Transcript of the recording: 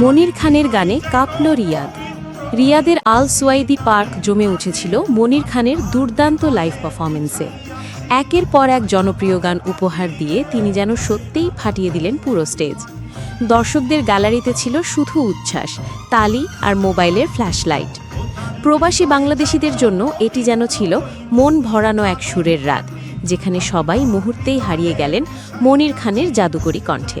মনির খানের গানে কাঁপল রিয়াদ। রিয়াদের আল সোয়াইদি পার্ক জমে উঠেছিল মনির খানের দুর্দান্ত লাইভ পারফরমেন্সে একের পর এক জনপ্রিয় গান উপহার দিয়ে তিনি যেন সত্যিই ফাটিয়ে দিলেন পুরো স্টেজ। দর্শকদের গ্যালারিতে ছিল শুধু উচ্ছ্বাস, তালি আর মোবাইলের ফ্ল্যাশলাইট। প্রবাসী বাংলাদেশিদের জন্য এটি যেন ছিল মন ভরানো এক সুরের রাত, যেখানে সবাই মুহূর্তেই হারিয়ে গেলেন মনির খানের জাদুকরী কণ্ঠে।